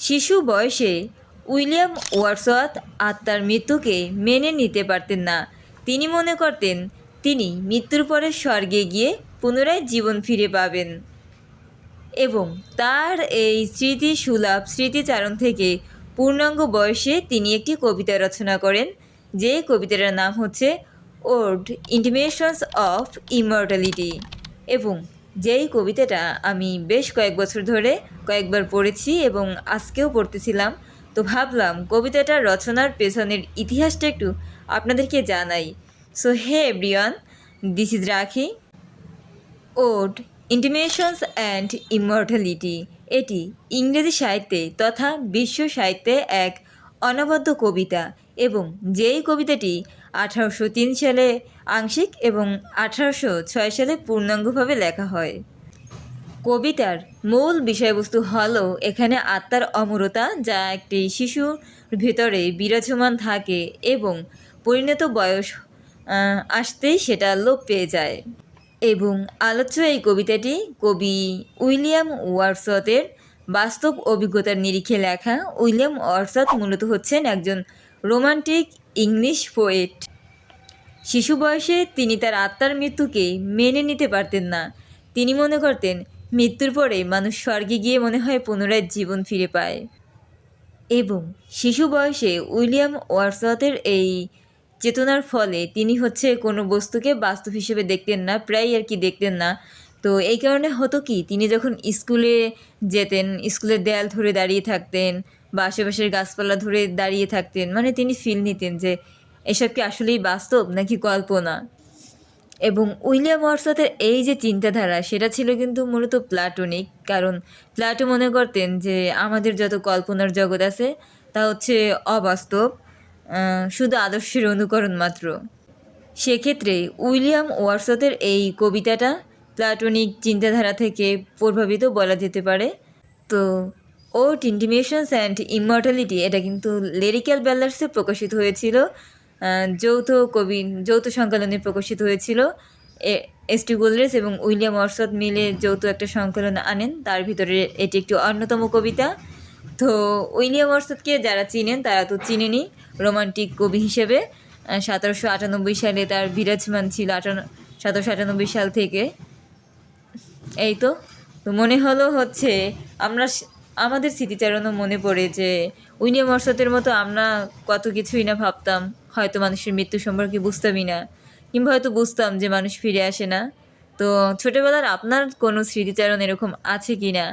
শিশু বয়সে William Wordsworth আত্মার মৃত্যুকে মেনে নিতে পারতেন না। তিনি মনে করতেন, তিনি মৃত্যুর পরে স্বর্গে গিয়ে পুনরায় জীবন ফিরে পাবেন এবং তার এই স্মৃতি সুলভ স্মৃতিচারণ থেকে পূর্ণাঙ্গ বয়সে তিনি একটি কবিতা রচনা করেন, যে কবিতাটার নাম হচ্ছে ওর্ড ইন্টিমেশনস অফ ইমর্টালিটি এবং যেই কবিতাটা আমি বেশ কয়েক বছর ধরে কয়েকবার পড়েছি এবং আজকেও পড়তেছিলাম, তো ভাবলাম কবিতাটার রচনার পেছনের ইতিহাসটা একটু আপনাদেরকে জানাই। So hey everyone this is Rakhi ode intimations and immortality এটি ইংরেজি সাহিত্যে তথা বিশ্ব সাহিত্যে এক অনবদ্য কবিতা এবং যেই কবিতাটি আঠারোশো তিন সালে আংশিক এবং আঠারোশো ছয় সালে পূর্ণাঙ্গভাবে লেখা হয়। কবিতার মূল বিষয়বস্তু হলো এখানে আত্মার অমরতা, যা একটি শিশুর ভেতরে বিরাজমান থাকে এবং পরিণত বয়স আসতেই সেটা লোপ পেয়ে যায়। এবং আলোচ্য এই কবিতাটি কবি উইলিয়াম ওয়ার্সথের বাস্তব অভিজ্ঞতার নিরিখে লেখা উইলিয়াম ওয়ার্সথ মূলত হচ্ছেন একজন রোমান্টিক ইংলিশ পোয়েট। শিশু বয়সে তিনি তার আত্মার মৃত্যুকে মেনে নিতে পারতেন না। তিনি মনে করতেন, মৃত্যুর পরে মানুষ স্বর্গে গিয়ে মনে হয় পুনরায় জীবন ফিরে পায়। এবং শিশু বয়সে উইলিয়াম ওয়ার্সওয়াথের এই চেতনার ফলে তিনি হচ্ছে কোনো বস্তুকে বাস্তব হিসেবে দেখতেন না প্রায় আর কি দেখতেন না। তো এই কারণে হতো কি, তিনি যখন স্কুলে যেতেন, স্কুলের দেয়াল ধরে দাঁড়িয়ে থাকতেন বা আশেপাশের গাছপালা ধরে দাঁড়িয়ে থাকতেন মানে তিনি ফিল নিতেন যে এসব কি আসলেই বাস্তব নাকি কল্পনা? এবং উইলিয়াম ওয়ার্সথের এই যে চিন্তাধারা, সেটা ছিল কিন্তু মূলত প্লাটোনিক। কারণ প্লাটো মনে করতেন যে আমাদের যত কল্পনার জগৎ আছে, তা হচ্ছে অবাস্তব শুধু আদর্শের অনুকরণ মাত্র। সেক্ষেত্রে উইলিয়াম ওয়ার্সথের এই কবিতাটা প্লাটোনিক চিন্তাধারা থেকে প্রভাবিত বলা যেতে পারে। তো ওট ইন্টিমেশনস অ্যান্ড ইমর্টালিটি এটা কিন্তু লিরিক্যাল ব্যালার্সে প্রকাশিত হয়েছিল। যৌথ কবি, যৌথ সংকলনে প্রকাশিত হয়েছিল। এ- এস টি গোলরেস এবং উইলিয়াম ওয়ার্সথ মিলে যৌথ একটা সংকলন আনেন। তার ভিতরে এটি একটি অন্যতম কবিতা। তো, উইলিয়াম ওয়ার্সথকে যারা চিনেন, তারা তো চিনেনি রোমান্টিক কবি হিসেবে। সতেরোশো আটানব্বই সালে তার বিরাজমান ছিল সতেরোশো আটানব্বই সাল থেকে। এই তো মনে হলো হচ্ছে আমরা আমাদের স্মৃতিচারণও মনে পড়ে যে উইলিয়াম ওয়ার্সথের মতো আমরা কত কিছুই না ভাবতাম। হয়তো মানুষের মৃত্যু সম্পর্কে বুঝতামই না, কিংবা হয়তো বুঝতাম যে মানুষ ফিরে আসে না। তো ছোটোবেলার আপনার কোনো স্মৃতিচারণ এরকম আছে কি না